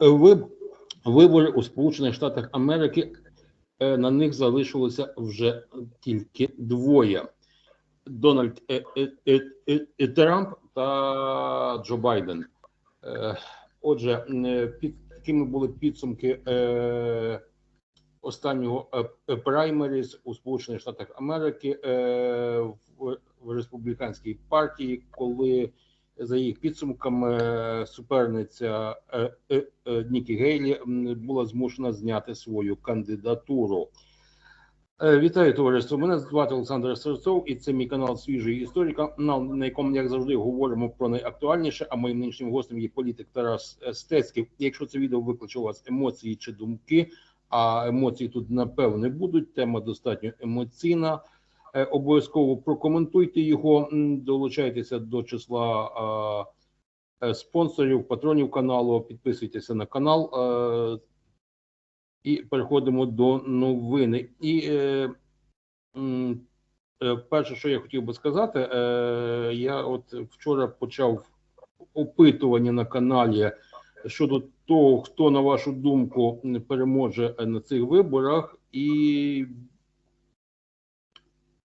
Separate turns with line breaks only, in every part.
ви- вибори у Сполучених Штатах Америки е, на них залишилося вже тільки двоє: Дональд е, е, е, е, е, Трамп та Джо Байден. Е, Отже, е, під такими були підсумки е, останнього е, е, у Сполучених Штатах Америки е, в республіканській партії, коли за їх підсумками е, суперниця е, е, Нікі Гейлі була змушена зняти свою кандидатуру. Вітаю товариство. Мене звати Олександр Серцов, і це мій канал історик, канал, на якому, як завжди, говоримо про найактуальніше. А моїм нинішнім гостем є політик Тарас Стецький. Якщо це відео викличе у вас емоції чи думки, а емоції тут напевне будуть. Тема достатньо емоційна. Е, Обов'язково прокоментуйте його, долучайтеся до числа е, спонсорів, патронів каналу, підписуйтеся на канал. е, І переходимо до новини. І перше, що я хотів би сказати, я от вчора почав опитування на каналі щодо того, хто, на вашу думку, переможе на цих виборах, і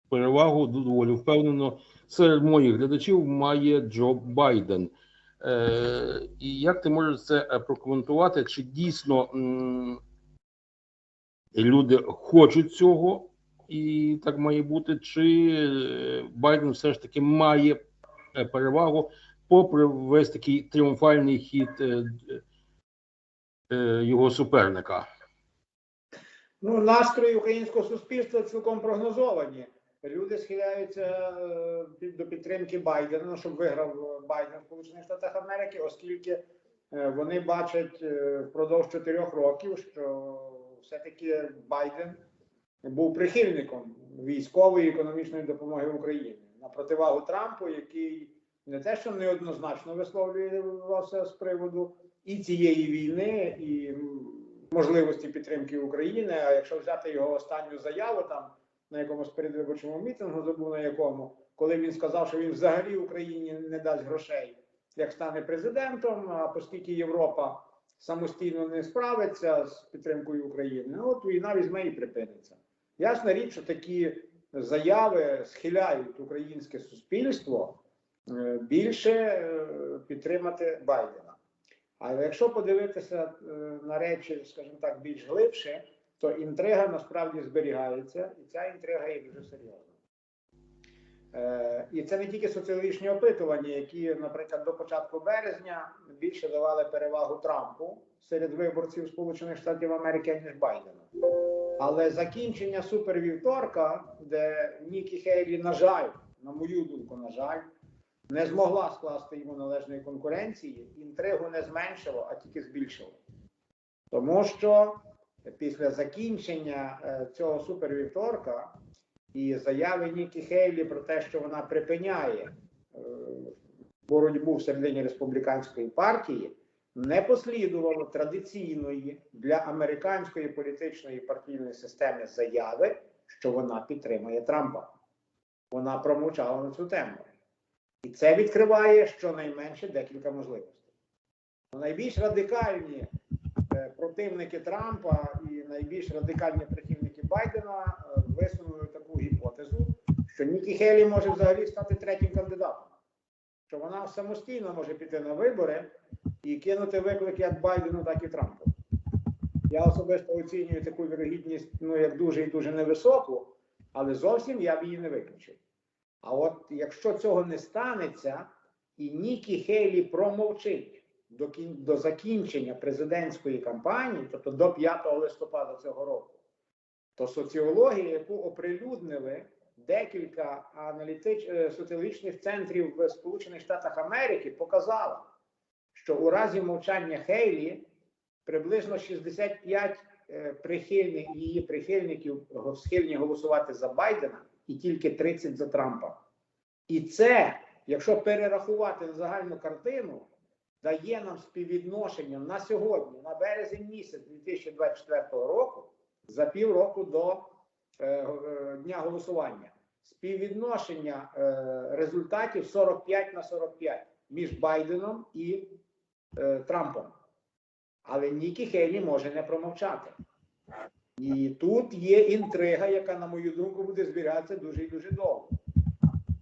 перевагу доволі впевнено серед моїх глядачів має Джо Байден. Е, і як ти можеш це е, прокоментувати? Чи дійсно м, люди хочуть цього, і так має бути, чи е, Байден все ж таки має е, перевагу, попри весь такий тріумфальний хід е, е, його суперника?
Ну, настрої українського суспільства цілком прогнозовані. Люди схиляються е, до підтримки Байдена, щоб виграв Байден в Сполучених Штатах Америки, оскільки е, вони бачать е, впродовж чотирьох років, що все-таки Байден був прихильником військової і економічної допомоги Україні на противагу Трампу, який не те, що неоднозначно висловлювався з приводу і цієї війни, і можливості підтримки України. А якщо взяти його останню заяву там на якомусь передвиборчому мітингу, забув на якому, коли він сказав, що він взагалі Україні не дасть грошей, як стане президентом, а оскільки Європа самостійно не справиться з підтримкою України, ну, от війна візьме і припиниться. Ясна річ, що такі заяви схиляють українське суспільство е, більше е, підтримати Байдена. Але якщо подивитися е, на речі, скажімо так, більш глибше, то інтрига насправді зберігається, і ця інтрига є дуже серйозна. Е, І це не тільки соціологічні опитування, які, наприклад, до початку березня більше давали перевагу Трампу серед виборців Сполучених Штатів Америки, ніж Байдену. Але закінчення супервівторка, де Нікі Хейлі, на жаль, на мою думку, на жаль, не змогла скласти йому належної конкуренції, інтригу не зменшило, а тільки збільшило. Тому що після закінчення е, цього супервівторка і заяви Нікі Хейлі про те, що вона припиняє е, боротьбу всередині республіканської партії, не послідувало традиційної для американської політичної партійної системи заяви, що вона підтримує Трампа. Вона промовчала на цю тему. І це відкриває щонайменше декілька можливостей. Найбільш радикальні противники Трампа і найбільш радикальні прихильники Байдена е, висунули таку гіпотезу, що Нікі Хелі може взагалі стати третім кандидатом, що вона самостійно може піти на вибори і кинути виклик як Байдену, так і Трампу. Я особисто оцінюю таку вірогідність ну, як дуже і дуже невисоку, але зовсім я б її не виключив. А от якщо цього не станеться, і Нікі Хейлі промовчить до, до закінчення президентської кампанії, тобто до 5 листопада цього року, то соціологія, яку оприлюднили декілька аналітич... е, соціологічних центрів в Сполучених Штатах Америки, показала, що у разі мовчання Хейлі приблизно 65 е, прихильних її прихильників схильні голосувати за Байдена і тільки 30 за Трампа. І це, якщо перерахувати загальну картину, дає нам співвідношення на сьогодні, на березень місяць 2024 року, за півроку до е, е, дня голосування. Співвідношення е, результатів 45 на 45 між Байденом і е, Трампом. Але Нікі Хейлі може не промовчати. І тут є інтрига, яка, на мою думку, буде збиратися дуже і дуже довго.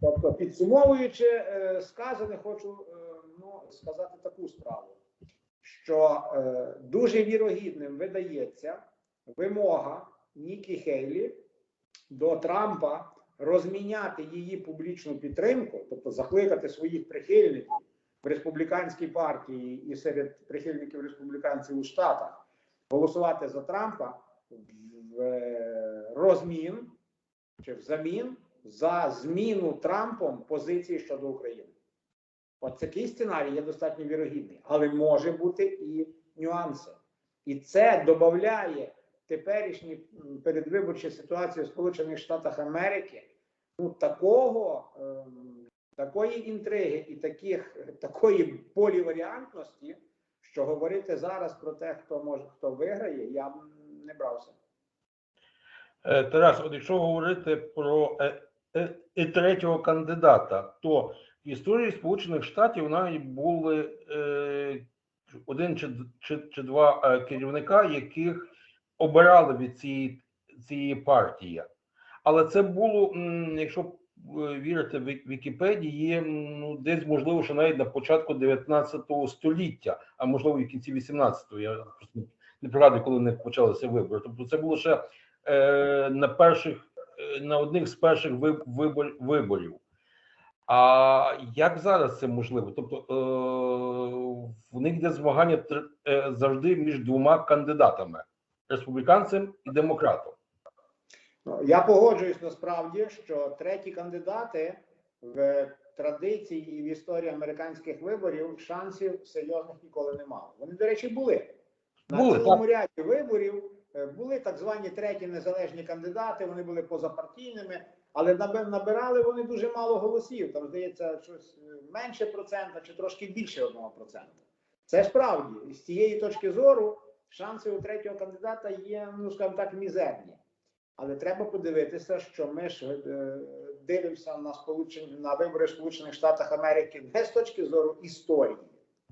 Тобто, підсумовуючи е, сказане, хочу ну, сказати таку справу, що е, дуже вірогідним видається вимога Нікі Хейлі до Трампа розміняти її публічну підтримку, тобто закликати своїх прихильників в республіканській партії і серед прихильників республіканців у Штатах голосувати за Трампа в е, розмін чи взамін за зміну Трампом позиції щодо України. От сценарій є достатньо вірогідний, але може бути і нюанси. І це додає теперішні м, передвиборчі ситуації в Сполучених Штатах Америки ну, такого, ем, такої інтриги і таких, такої поліваріантності, що говорити зараз про те, хто може хто виграє, я б не брався.
Е, Тарас, от якщо говорити про е, е, і третього кандидата, то історії Сполучених Штатів навіть були е, один чи, чи, чи два е, керівника, яких обирали від цієї, цієї партії. Але це було, якщо е, вірити Ві- Вікіпедії, ну, десь можливо, що навіть на початку 19 століття, а можливо і в кінці 18-го. Я просто не- не пригадую, коли вони почалися вибори. Тобто, це було ще е, на перших е, на одних з перших вибор, виборів. А як зараз це можливо? Тобто е, в них йде змагання е, завжди між двома кандидатами республіканцем і демократом.
Ну, я погоджуюсь насправді, що треті кандидати в традиції і в історії американських виборів шансів серйозних ніколи не мали. Вони, до речі, були. На
Були,
цілому ряді виборів е, були так звані треті незалежні кандидати, вони були позапартійними, але набирали вони дуже мало голосів. Там, здається, щось е, менше процента чи трошки більше одного процента. Це справді. З цієї точки зору шанси у третього кандидата є, ну скажімо так, мізерні. Але треба подивитися, що ми ж е, дивимося на сполучені на вибори Сполучених Штатах Америки не з точки зору історії,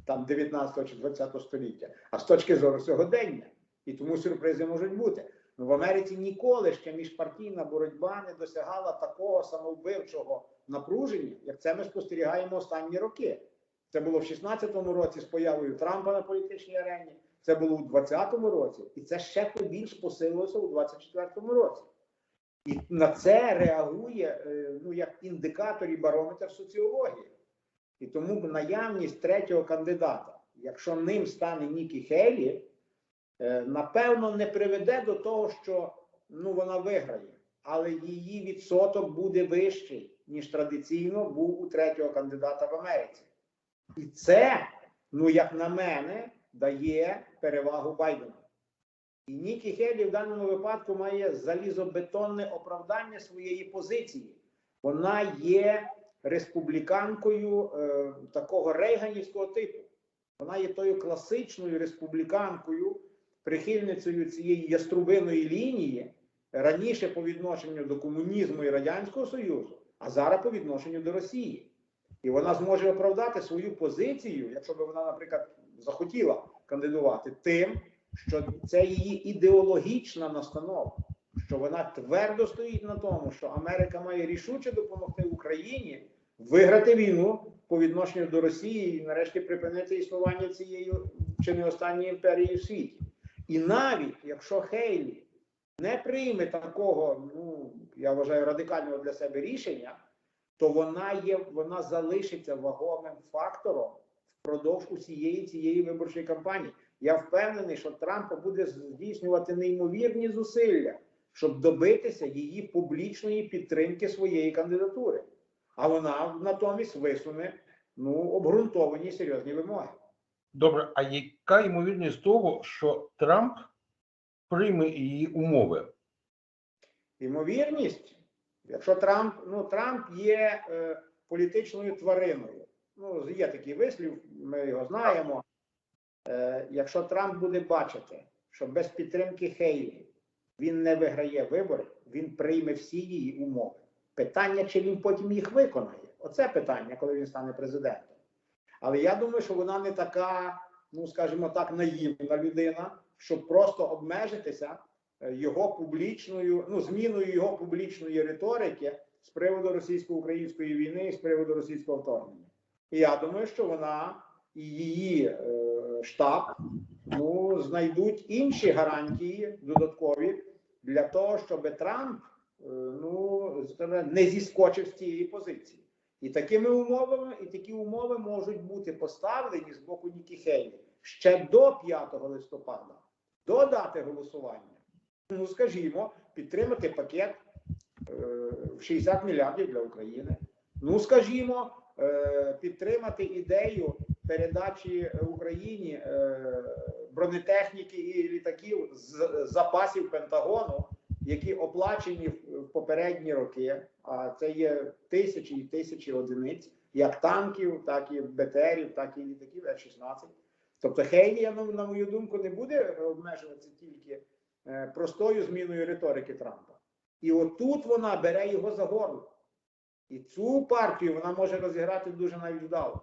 там 19 чи 20 століття, а з точки зору сьогодення. І тому сюрпризи можуть бути. В Америці ніколи ще міжпартійна боротьба не досягала такого самовбивчого напруження, як це ми спостерігаємо останні роки. Це було в 16-му році з появою Трампа на політичній арені. Це було у 20-му році, і це ще більш посилилося у 24-му році. І на це реагує е, ну, як індикатор і барометр соціології. І тому наявність третього кандидата, якщо ним стане Нікі Хейлі, напевно, не приведе до того, що ну, вона виграє, але її відсоток буде вищий, ніж традиційно був у третього кандидата в Америці. І це, ну як на мене, дає перевагу Байдену. І Нікі Хелі в даному випадку має залізобетонне оправдання своєї позиції. Вона є республіканкою е, такого рейганівського типу. Вона є тою класичною республіканкою, прихильницею цієї яструбиної лінії раніше по відношенню до комунізму і Радянського Союзу, а зараз по відношенню до Росії. І вона зможе оправдати свою позицію, якщо б вона, наприклад, захотіла кандидувати, тим, що це її ідеологічна настанова, що вона твердо стоїть на тому, що Америка має рішуче допомогти Україні виграти війну по відношенню до Росії і нарешті припинити існування цієї чи не останньої імперії в світі. І навіть якщо Хейлі не прийме такого, ну я вважаю, радикального для себе рішення, то вона є, вона залишиться вагомим фактором впродовж усієї цієї виборчої кампанії. Я впевнений, що Трамп буде здійснювати неймовірні зусилля, щоб добитися її публічної підтримки своєї кандидатури. А вона натомість висуне ну обґрунтовані серйозні вимоги.
Добре, а яка ймовірність того, що Трамп прийме її умови?
Ймовірність, якщо Трамп, ну Трамп є е, політичною твариною. Ну, є такий вислів, ми його знаємо. Е, якщо Трамп буде бачити, що без підтримки Хейлі він не виграє вибори, він прийме всі її умови. Питання, чи він потім їх виконає. Оце питання, коли він стане президентом. Але я думаю, що вона не така ну скажімо так, наївна людина, щоб просто обмежитися е, його публічною, ну зміною його публічної риторики з приводу російсько-української війни і з приводу російського вторгнення. І я думаю, що вона і її е, штаб ну, знайдуть інші гарантії додаткові для того, щоб Трамп е, ну, не зіскочив з цієї позиції. І такими умовами, і такі умови можуть бути поставлені з боку Нікі Хейлі ще до 5 листопада, до дати голосування. Ну, скажімо, підтримати пакет е, в 60 мільярдів для України. Ну, скажімо, е, підтримати ідею передачі Україні е, бронетехніки і літаків з запасів Пентагону, які оплачені в попередні роки. А це є тисячі і тисячі одиниць, як танків, так і БТРів, так і літаків F-16. Тобто Хейлі, на, на мою думку, не буде обмежуватися тільки е, простою зміною риторики Трампа. І отут вона бере його за горло. І цю партію вона може розіграти дуже навіть вдало.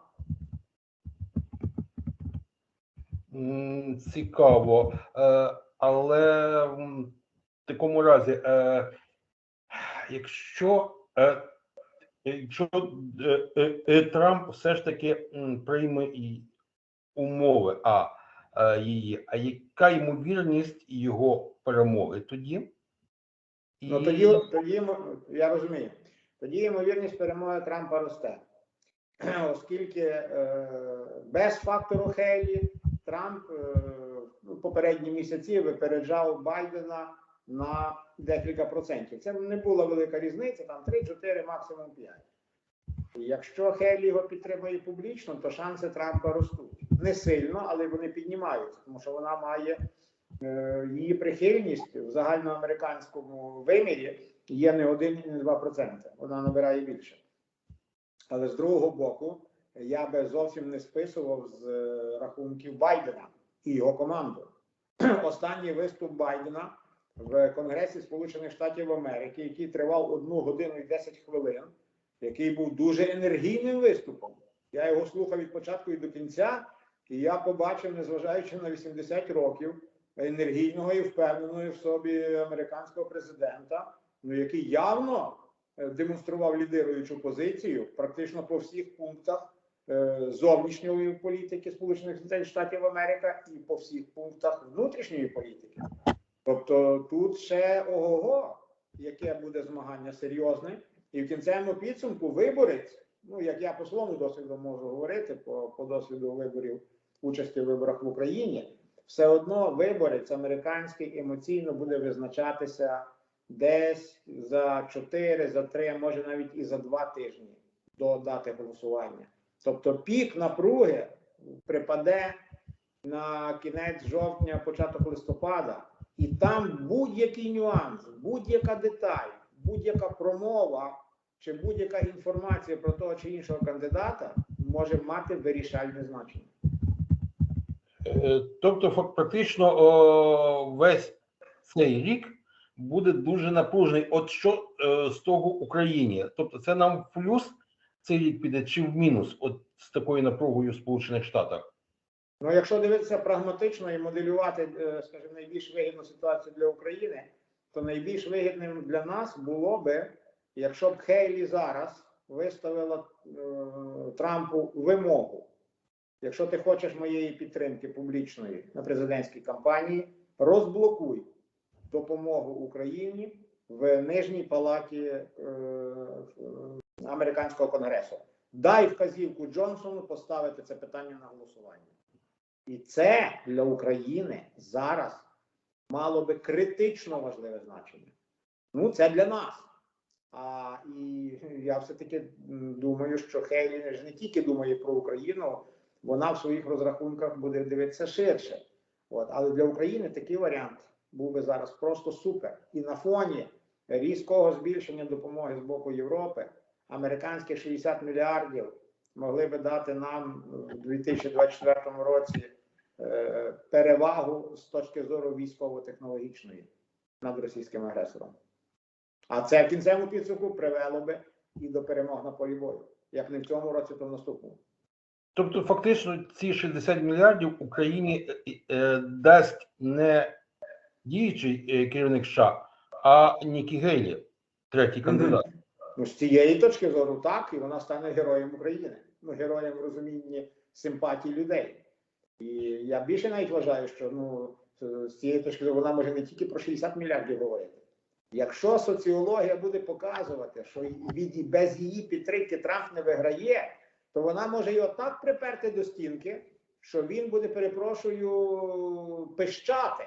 Цікаво. Е, Але в такому разі, е, якщо, е, якщо е, е, Трамп все ж таки прийме і умови а її, а яка ймовірність його перемоги тоді?
Ну тоді, тоді я розумію. Тоді ймовірність перемоги Трампа росте, оскільки е, без фактору Хейлі Трамп е, попередні місяці випереджав Байдена на декілька процентів. Це не була велика різниця, там 3-4, максимум 5. І Якщо Хейлі його підтримує публічно, то шанси Трампа ростуть. Не сильно, але вони піднімаються, тому що вона має е, її прихильність в загальноамериканському вимірі є не 1 і не 2%. Вона набирає більше. Але з другого боку, я би зовсім не списував з е, рахунків Байдена і його команду. Останній виступ Байдена в Конгресі Сполучених Штатів Америки, який тривав 1 годину і 10 хвилин, який був дуже енергійним виступом. Я його слухав від початку і до кінця, і я побачив, незважаючи на 80 років, енергійного і впевненого в собі американського президента, ну який явно е, демонстрував лідируючу позицію практично по всіх пунктах е, зовнішньої політики Сполучених Штатів Америки і по всіх пунктах внутрішньої політики. Тобто тут ще ого-го, яке буде змагання серйозне, і в кінцевому підсумку виборець, ну як я по своєму досвіду можу говорити, по, по досвіду виборів участі в виборах в Україні, все одно виборець американський емоційно буде визначатися десь за 4, за 3, може навіть і за 2 тижні до дати голосування. Тобто пік напруги припаде на кінець жовтня, початок листопада, і там будь-який нюанс, будь-яка деталь, будь-яка промова чи будь-яка інформація про того чи іншого кандидата може мати вирішальне значення.
Е, Тобто, практично о, весь цей рік буде дуже напружений. От що е, з того Україні? Тобто, це нам в плюс цей рік піде чи в мінус? От з такою напругою в Сполучених Штатах?
Ну, якщо дивитися прагматично і моделювати, е, скажімо, найбільш вигідну ситуацію для України, то найбільш вигідним для нас було би, якщо б Хейлі зараз виставила е, Трампу вимогу. Якщо ти хочеш моєї підтримки публічної на президентській кампанії, розблокуй допомогу Україні в нижній палаті е, американського конгресу. Дай вказівку Джонсону поставити це питання на голосування. І це для України зараз мало би критично важливе значення. Ну, це для нас. А і я все-таки думаю, що Хейлі ж не тільки думає про Україну, вона в своїх розрахунках буде дивитися ширше. От, але для України такий варіант був би зараз просто супер. І на фоні різкого збільшення допомоги з боку Європи, американські 60 мільярдів могли би дати нам в 2024 році перевагу з точки зору військово-технологічної над російським агресором. А це в кінцевому підсумку привело би і до перемог на полі бою. Як не в цьому році, то в наступному.
Тобто, фактично, ці 60 мільярдів Україні е, е, дасть не діючий е, керівник США, а Нікі Гейлі, третій кандидат.
Ну, з цієї точки зору, так, і вона стане героєм України. Ну, героєм в розумінні симпатії людей. І я більше навіть вважаю, що ну, з- цієї точки зору вона може не тільки про 60 мільярдів говорити. Якщо соціологія буде показувати, що від без її підтримки Трамп не виграє, то вона може його так приперти до стінки, що він буде, перепрошую, пищати.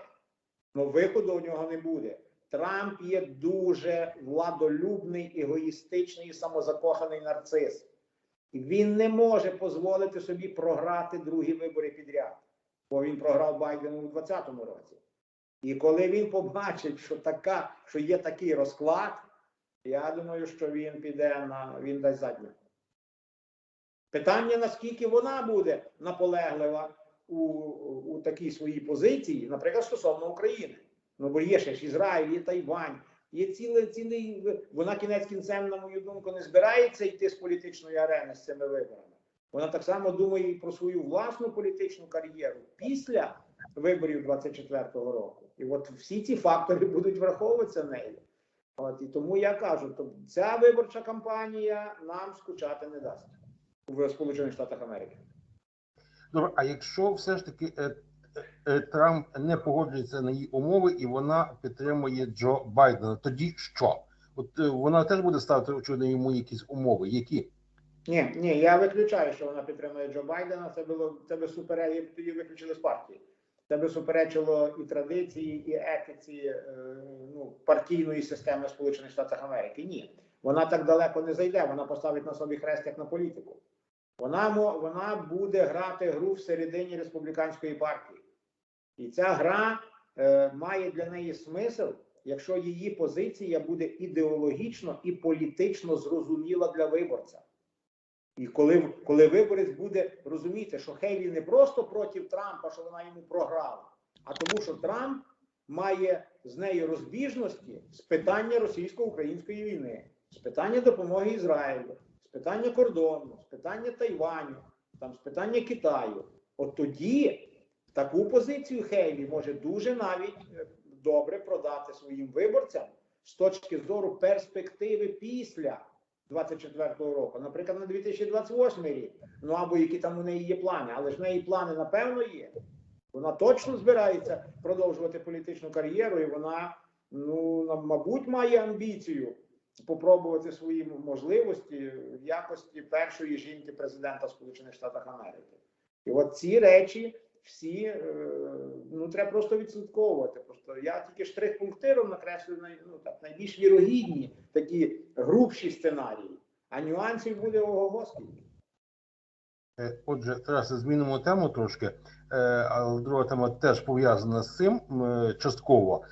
Ну, виходу у нього не буде. Трамп є дуже владолюбний, егоїстичний самозакоханий нарцис. Він не може дозволити собі програти другі вибори підряд, бо він програв Байдену у 2020 році. І коли він побачить, що така, що є такий розклад, я думаю, що він піде на він дасть задню. Питання, наскільки вона буде наполеглива у, у такій своїй позиції, наприклад, стосовно України. Ну, бо є ще ж Ізраїль, є Тайвань, є ціле цілий. Вона кінець кінцем, на мою думку, не збирається йти з політичної арени з цими виборами. Вона так само думає і про свою власну політичну кар'єру після виборів 24-го року. І от всі ці фактори будуть враховуватися нею. От і тому я кажу, то ця виборча кампанія нам скучати не дасть в Сполучених Штатах Америки.
Добре, а якщо все ж таки е, Трамп не погоджується на її умови і вона підтримує Джо Байдена, тоді що? От е, вона теж буде ставити очевидно йому якісь умови, які?
Ні, ні, я виключаю, що вона підтримує Джо Байдена. Це було це би суперечило, тоді виключили з партії. Це би суперечило і традиції, і етиці е, ну, партійної системи Сполучених Штатів Америки. Ні, вона так далеко не зайде. Вона поставить на собі хрест як на політику. Вона вона буде грати гру всередині республіканської партії, і ця гра е, має для неї смисл, якщо її позиція буде ідеологічно і політично зрозуміла для виборця. І коли, коли виборець буде розуміти, що Хейлі не просто проти Трампа, що вона йому програла, а тому, що Трамп має з нею розбіжності з питання російсько-української війни, з питання допомоги Ізраїлю, з питання кордону, з питання Тайваню, там, з питання Китаю. От тоді таку позицію Хейлі може дуже навіть е, добре продати своїм виборцям з точки зору перспективи після 24-го року, наприклад, на 2028 рік. Ну або які там у неї є плани, але ж в неї плани напевно є. Вона точно збирається продовжувати політичну кар'єру, і вона, ну мабуть, має амбіцію попробувати свої можливості в якості першої жінки президента Сполучених Штатів Америки. І от ці речі всі е, ну треба просто відслідковувати. Просто я тільки штрих-пунктиром накреслюю ну, так, найбільш вірогідні такі грубші сценарії, а нюансів буде скільки.
Е, Отже, зараз змінимо тему трошки, е, але друга тема теж пов'язана з цим частково.